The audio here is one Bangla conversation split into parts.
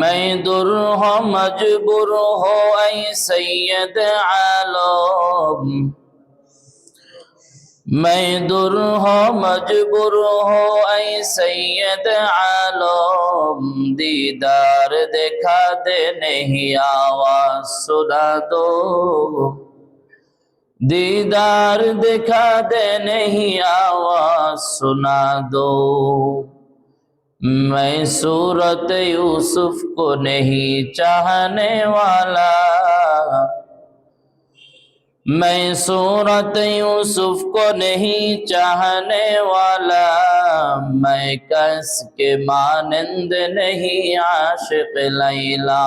মৈদুর হো মজবুর হো আই সৈয়দ আলম। মৈদুর হো মজবুর হো আই সৈয়দ আলম। দিদার দেখা দে নেহি আওয়াজ সুনা দো। দিদার দেখা দে নেহি আওয়াজ সুনা দো। मैं सूरत यूसुफ को नहीं चाहने वाला। मैं सूरत यूसुफ को नहीं चाहने वाला। मैं कस के मानंद नहीं, आशिक लैला।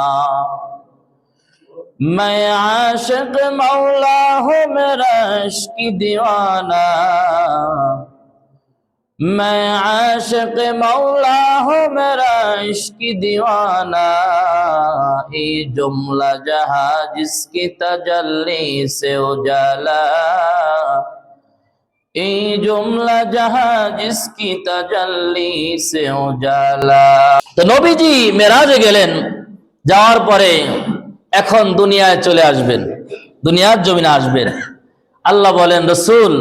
मैं आशिक मौला हूँ, मेरा की दीवाना। میں عاشق مولا ہوں میرا عشق دیوانہ ای جملہ جہاں جس کی تجلی سے اجالا ای جملہ جہاں جس کی تجلی سے اجالا تو نبی جی میراجে গেলেন যাওয়ার পরে এখন দুনিয়ায় চলে আসবেন দুনিয়ার জমিনে আসবেন আল্লাহ বলেন রসুল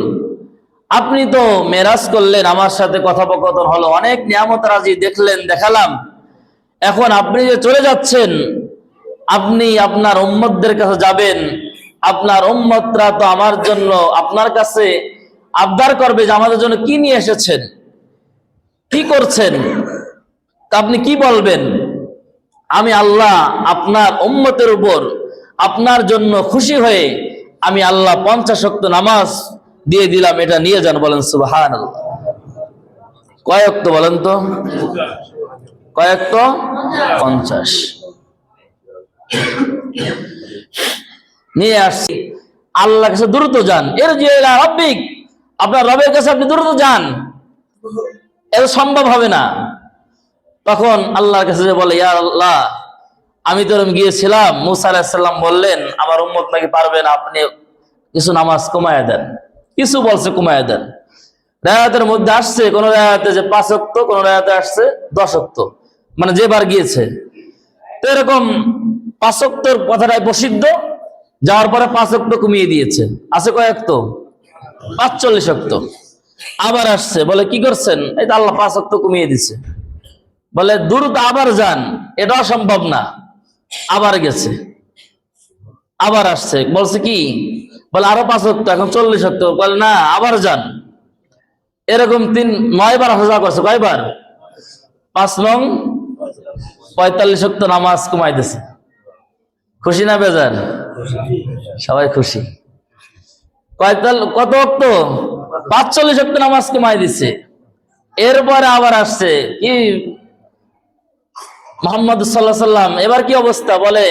আপনি তো মেরাজ করলেন, আমার সাথে কথোপকথন হলো, অনেক নিয়ামত রাজি দেখলেন, দেখালাম। এখন আপনি যে চলে যাচ্ছেন, আপনি আপনার উম্মতদের কাছে যাবেন, আপনার উম্মতরা তো আমার জন্য, আপনার কাছে আবদার করবে যে আমাদের জন্য কি নিয়ে এসেছেন, কি করছেন, তা আপনি কি বলবেন? আমি আল্লাহ আপনার উম্মতের উপর আপনার জন্য খুশি হয়ে আমি আল্লাহ পঞ্চাশ শক্ত নামাজ দিয়ে দিলাম, এটা নিয়ে যান বলেন সুবাহান কয়েক তো বলেন তো? কয়েক তো পঞ্চাশ। নিয়ে আসছি। আল্লাহ কাছে দ্রুত যান। এর যে রব্বিক। আপনার রবের কাছে আপনি দ্রুত যান। এটা সম্ভব হবে না। তখন আল্লাহর কাছে বলে, ইয়া আল্লাহ, আমি তো এরম গিয়েছিলাম। মুসা আলাহিসাল্লাম বললেন, আমার উম্মত নাকি পারবেন আপনি কিছু নামাজ কমায় দেন। কিছু বলছে কমায় দেন রায়াতের মধ্যে আসছে, কোন রায়াতে যে পাঁচ অক্ত, কোন রায়াতে আসছে দশ অক্ত। মানে যেবার গিয়েছে। তো এরকম পাঁচ অক্তর কথাটাই প্রসিদ্ধ, যাওয়ার পরে পাঁচ অক্ত কমিয়ে দিয়েছে। আছে কয়েক তো পাঁচচল্লিশ অক্ত। আবার আসছে, বলে কি করছেন? এই তো আল্লাহ পাঁচ অক্ত কমিয়ে দিছে। বলে, দ্রুত আবার যান এটাও সম্ভব না। আবার গেছে। আবার আসছে। বলছে কি? বলে, আরও পাঁচ অক্ট এখন চল্লিশ অক্ট বলে, না, আবার যান। এরকম তিন নয় বার হাজা করছে, কয়বার? পাঁচ নং, পঁয়তাল্লিশ অক্ট নামাজ কমাই দিছে খুশি না বেজার? সবাই খুশি। কয়তাল, কত অক্ট পাঁচচল্লিশ অক্ট নামাজ কমাই দিছে। এরপরে আবার আসছে, কি? মোহাম্মদ সাল্লাহ সাল্লাম এবার কি অবস্থা? বলে,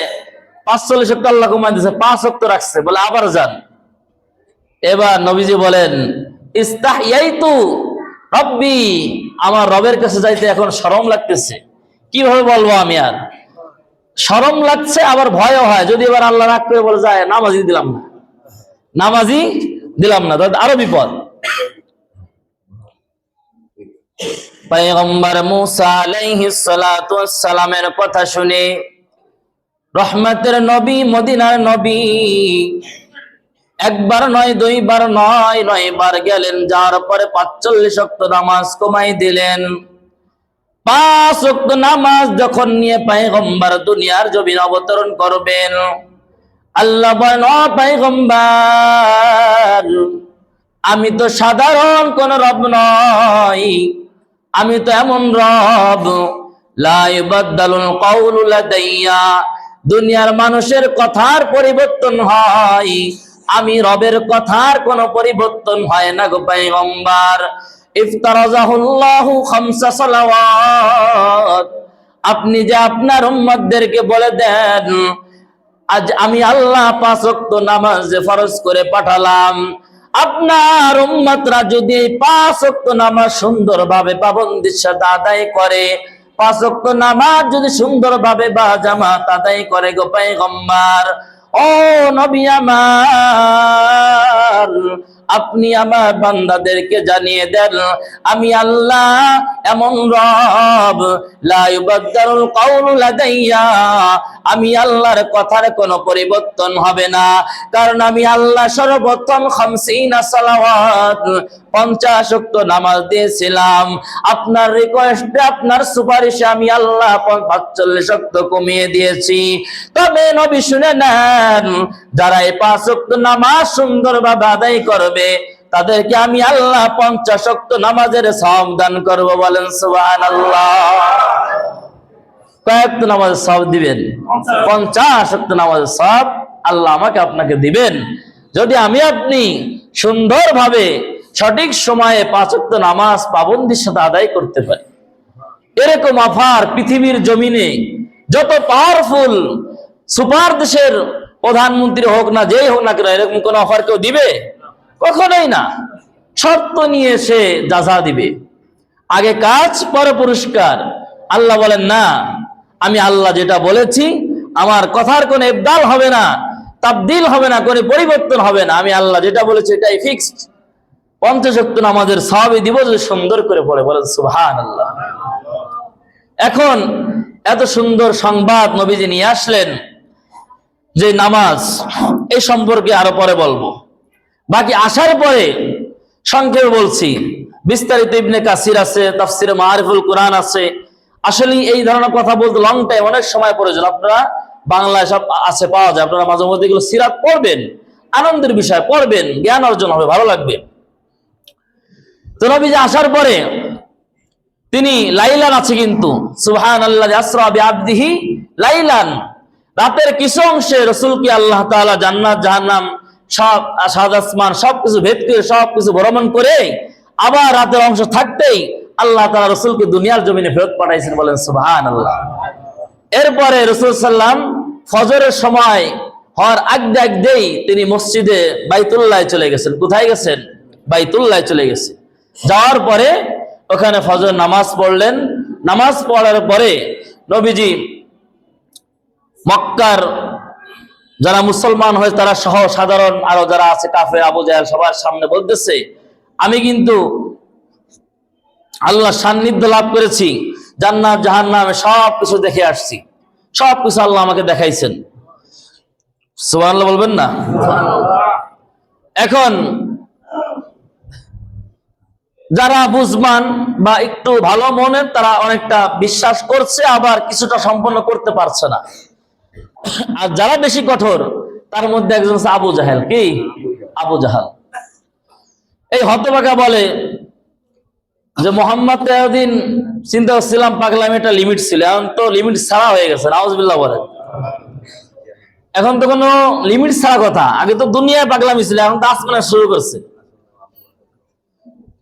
পাঁচচল্লিশ অক্ট আল্লাহ কমাই দিছে, পাঁচ অক্ট রাখছে। বলে, আবার যান। এবার নবীজি বলেন রব্বি আমার রবের কাছে যাইতে এখন সরম লাগতেছে। কীভাবে বলব আমি আর? সরম লাগছে, আবার ভয়ও হয়। যদি এবার আল্লাহ রাগ করে বলে যায় নামাজি দিলাম না। নামাজি দিলাম না। তাহলে আরও বিপদ। কথা শুনে, রহমতের নবী, মদিনার নবী একবার নয়, দুইবার নয় নয় বার গেলেন, যার পরে পাঁচচল্লিশ অক্ত নামাজ কমাই দিলেন। পাঁচ অক্ত নামাজ যখন নিয়ে পায়গম্বার দুনিয়ার জমিন অবতরণ করবেন, আল্লাহ বলেন, ও পায়গম্বার, আমি তো সাধারণ কোন রব নয় আমি তো এমন রব লাইবাদ্দালুল কাউলু লাদাইয়া, দুনিয়ার মানুষের কথার পরিবর্তন হয়। আমি রবের কথার কোনো পরিবর্তন হয় না গো পয়গম্বর। ইফতারাজাহুল্লাহু খামসা সালাওয়াত। আপনি যে আপনার উম্মতদেরকে বলে দেন, আজ আমি আল্লাহ পাঁচ ওয়াক্ত নামাজ ফরজ করে পাঠালাম। আপনার উম্মতরা যদি এই পাঁচ ওয়াক্ত নামাজ সুন্দরভাবে পাবন্দির সাথে আদায় করে, পাঁচ ওয়াক্ত নামাজ যদি সুন্দরভাবে বা জামাত আদায় করে গো পয়গম্বর ও নবী আমার আপনি আমার বান্দাদেরকে জানিয়ে দেন, আমি আল্লাহ এমন রব, লা ইউবাদদারুল কাউলু লাদাইয়া, আমি আল্লাহর কথার কোনো পরিবর্তন হবে না। কারণ আমি আল্লাহ সর্বপ্রথম খামসিনা সালাওয়াত, পঞ্চাশ ওয়াক্ত নামাজ দিয়েছিলাম। আপনার রিকোয়েস্টে আপনার সুপারিশে আমি আল্লাহ পাঁচচল্লিশ ওয়াক্ত কমিয়ে দিয়েছি। তবে নবী শুনে নেন, যারা এই পাঁচ ওয়াক্ত নামাজ সুন্দরভাবে আদায় করবে তাদেরকে আমি আল্লাহ পঞ্চাশ নামাজের সব দান করব বলেন সুবহানাল্লাহ। কয়েক নামাজের সব দিবেন? পঞ্চাশ। ওয়াক্ত নামাজের সব আল্লাহ আমাকে আপনাকে দিবেন। যদি আমি আপনি সুন্দরভাবে সঠিক সময়ে পাঁচক্ত নামাজ পাবন্দির সাথে আদায় করতে পারি এরকম আফার পৃথিবীর জমিনে যত পাওয়ারফুল সুপার দেশের প্রধানমন্ত্রী হোক না যেই হোক না কেন এরকম কোন অফার কেউ দিবে? কখনোই না। শর্ত নিয়ে সে যাজা দিবে। আগে কাজ, পরে পুরস্কার। আল্লাহ বলেন, না, আমি আল্লাহ যেটা বলেছি, আমার কথার কোনো ইবদাল হবে না, তাবদিল হবে না, কোনো পরিবর্তন হবে না। আমি আল্লাহ যেটা বলেছি, এটাই ফিক্সড পঞ্চশক্ত নামাজের সবই দিব যে সুন্দর করে পড়ে। বলেন সুবহান আল্লাহ এখন এত সুন্দর সংবাদ নবীজি নিয়ে আসলেন যে নামাজ এই সম্পর্কে আরও পরে বলব। বাকি আসার পরে সংক্ষেপে বলছি, বিস্তারিত ইবনে কাসির আছে, তাফসিরে মারিফুল কোরআন আছে। আসলে এই ধরনের কথা বলতে লং টাইম অনেক সময় প্রয়োজন। আপনারা বাংলায় সব আছে, পাওয়া যায়। আপনারা মাঝে মধ্যে এগুলো সিরাত পড়বেন, আনন্দের বিষয় পড়বেন, জ্ঞান অর্জন হবে, ভালো লাগবে। তো নবীজি আসার পরে তিনি লাইলান আছে কিন্তু। সুবহান আল্লাহ আসরা বিআবদিহি লাইলান। রাতের কিছু অংশে রসুলকে আল্লাহ তাআলা জান্নাত, জাহান্নাম সব সাদ আসমান, সবকিছু ভেদ করে, সবকিছু ভ্রমণ করে আবার রাতের অংশ থাকতেই আল্লাহ তাআলা রসুলকে দুনিয়ার জমিনে ফেরত পাঠাইছেন বলেন সুবহান আল্লাহ এরপরে রসুল সাল্লাম ফজরের সময় হওয়ার আগদে আগদেই তিনি মসজিদে বাইতুল্লাহ চলে গেছেন। কোথায় গেছেন? বাইতুল্লাহ চলে গেছে। যাওয়ার পরে ওখানে ফজর নামাজ পড়লেন। নামাজ পড়ার পরে নবীজি মক্কার যারা মুসলমান হয়, তারা সহ সাধারণ আরও যারা আছে, কাফের, আবু জাহেল সবার সামনে বলতেছে, আমি কিন্তু আল্লাহ সান্নিধ্য লাভ করেছি, জান্নাত, জাহান্নামে সব কিছু দেখে আসছি। সব কিছু আল্লাহ আমাকে দেখাইছেন। সুবহানাল্লাহ বলবেন না? এখন যারা বুঝমান বা একটু ভালো মনের, তারা অনেকটা বিশ্বাস করছে, আবার কিছুটা সম্পন্ন করতে পারছে না। আর যারা বেশি কঠোর, তার মধ্যে একজন হচ্ছে আবু জাহেল। কি? আবু জাহাল। এই হতবাকা বলে যে মোহাম্মদ তেহদিন চিন্তা করছিলাম পাগলাম একটা লিমিট ছিল, এখন তো লিমিট ছাড়া হয়ে গেছে, নাউজবিল্লাহ বলে। এখন তো কোনো লিমিট ছাড়া কথা, আগে তো দুনিয়ায় পাগলামি ছিল, এখন তো আসমানে শুরু করছে।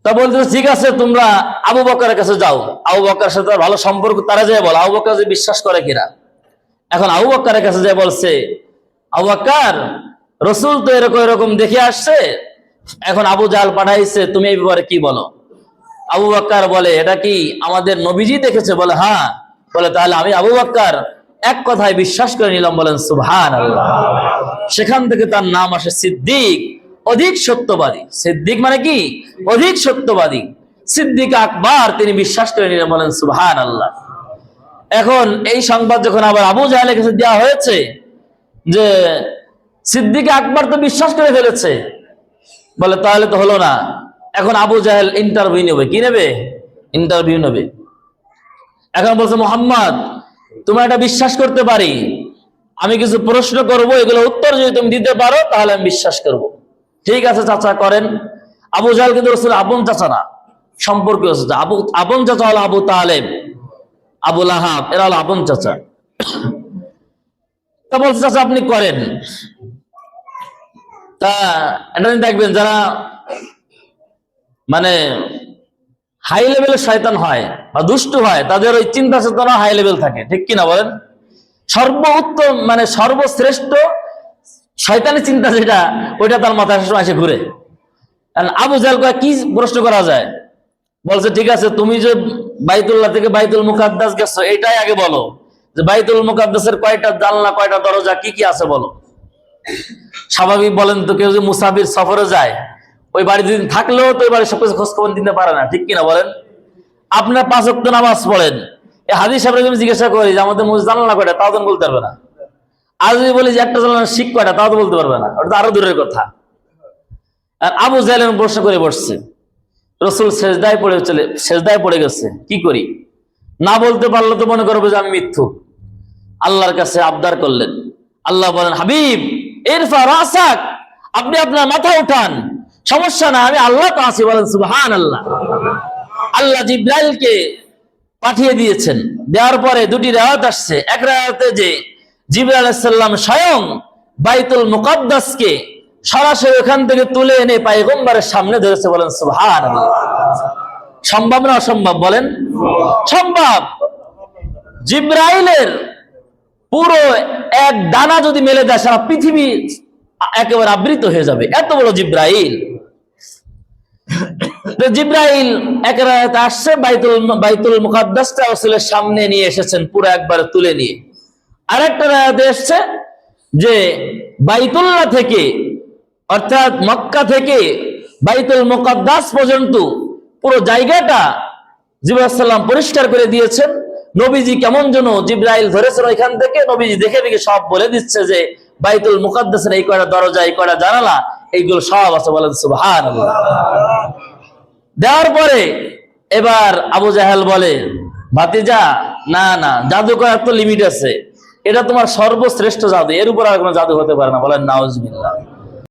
তা বলতে ঠিক আছে, তোমরা আবু বকরের কাছে যাও। আবু বকরের সাথে ভালো সম্পর্ক, তারা যায় বলো, আবু বকর যে বিশ্বাস করে কিনা? এখন আবু বকরের কাছে যে বলছে, আবু বকর রসুল তো এরকম এরকম দেখে আসছে, এখন আবু জাল পাঠাইছে, তুমি এই ব্যাপারে কি বলো? আবু বকর বলে, এটা কি আমাদের নবীজি দেখেছে? বলে হ্যাঁ। বলে, তাহলে আমি আবু বকর এক কথায় বিশ্বাস করে নিলাম। বলেন সুভান সেখান থেকে তার নাম আসে সিদ্দিক, অধিক সত্যবাদী। সিদ্দিক মানে কি? অধিক সত্যবাদী। সিদ্দিক আকবর, তিনি বিশ্বাস করে নিলেন, বলেন সুভান আল্লাহ এখন এই সংবাদ যখন আবার আবু জাহেলের কাছে দেওয়া হয়েছে যে সিদ্দিক আকবর তো বিশ্বাস করে ফেলেছে, বলে তাহলে তো হলো না। এখন আবু জাহেল ইন্টারভিউ নেবে, কি নেবে? ইন্টারভিউ নেবে। এখন বলছে, মোহাম্মদ তুমি এটা বিশ্বাস করতে পারি। আমি কিছু প্রশ্ন করব, এগুলো উত্তর যদি তুমি দিতে পারো, তাহলে আমি বিশ্বাস করব। ঠিক আছে চাচা, করেন। আবু জাহেল কিন্তু রসুল আপন চাচা না সম্পর্কে আবু আপন চাচা হলো আবু তালেব। আবুল আহাব, এরা হলো আপন চাচা। তা বলছে, চাচা, আপনি করেন। তা এটা দেখবেন যারা মানে হাই লেভেলের শয়তান হয় বা দুষ্ট হয়, তাদের ওই চিন্তা চেতনা হাই লেভেল থাকে। ঠিক কিনা বলেন? সর্বোত্তম মানে সর্বশ্রেষ্ঠ শয়তানি চিন্তা যেটা, ওইটা তার মাথায় সবসময় এসে ঘুরে। আবু জাল কি প্রশ্ন করা যায়? বলছে, ঠিক আছে, তুমি যে বাইতুল্লাহ থেকে বাইতুল মুকাদ্দাস গেছো, এটাই আগে বলো। যে বাইতুল মুকাদ্দাসের কয়টা জানলা, কয়টা দরজা, কি কি আছে বলো? স্বাভাবিক বলেন তো, কেউ যে মুসাফির সফরে যায়, ওই বাড়ি দুদিন থাকলেও তো ওই বাড়ির সবকিছু খোঁজ খবর দিতে পারে না, ঠিক কিনা বলেন? আপনার পাঁচ অক্ট নামাজ পড়েন। এই হাদিস সাহেবের আমি জিজ্ঞাসা করি যে, আমাদের মসজিদ জানালা কয়টা? তাও তো বলতে পারবে না। আর যদি বলি যে, একটা জানালা শিখ কয়টা? তাও তো বলতে পারবে না। ওটা তো আরও দূরের কথা। আর আবু জাহেল প্রশ্ন করে বসছে। রসুল শেষদায় পড়ে চলে শেষদায় পড়ে গেছে, কি করি? না বলতে পারলে তো মনে করব যে আমি মিথ্যুক আল্লাহর কাছে আবদার করলেন। আল্লাহ বলেন, হাবিব, ইরফা রাসাক, আপনি আপনার মাথা উঠান। সমস্যা না আমি আল্লাহ তো বলেন সুবহান আল্লাহ আল্লাহ জিব্রাইলকে পাঠিয়ে দিয়েছেন। দেওয়ার পরে দুটি রেওয়াত আসছে। এক রেওয়াতে যে জিব্রাইল সালাম স্বয়ং বাইতুল মুকাদ্দাসকে সরাসরি ওখান থেকে তুলে এনে পায়গম্বরের সামনে ধরেছে, বলেন সুবহান সম্ভব না অসম্ভব, বলেন? সম্ভব। জিব্রাইলের পুরো এক দানা যদি মেলে দেয়, সারা পৃথিবী একেবারে আবৃত হয়ে যাবে। এত বড় জিব্রাইল। জিব্রাইল একেবারে আসছে, বাইতুল বাইতুল মুকাদ্দাসটা রাসূলের সামনে নিয়ে এসেছেন, পুরো একবারে তুলে নিয়ে। আরেকটা রায়াতে এসছে যে বাইতুল্লাহ থেকে অর্থাৎ মক্কা থেকে বাইতুল মোকাদ্দাস পর্যন্ত পুরো জায়গাটা জিবাসাল্লাম পরিষ্কার করে দিয়েছেন। নবীজি কেমন যেন জিব্রাইল ধরেছেন ওইখান থেকে। নবীজি দেখে দেখে সব বলে দিচ্ছে যে, বাইতুল মুকাদ্দাসের এই কয়টা দরজা, এই কয়টা জানালা, এইগুলো সব আছে বলেন সুবহান দেওয়ার পরে এবার আবু জাহেল বলে, ভাতিজা, না না জাদু করার তো লিমিট আছে। এটা তোমার সর্বশ্রেষ্ঠ জাদু, এর উপর আর কোনো জাদু হতে পারে না। বলেন, নাউজবিল্লাহ।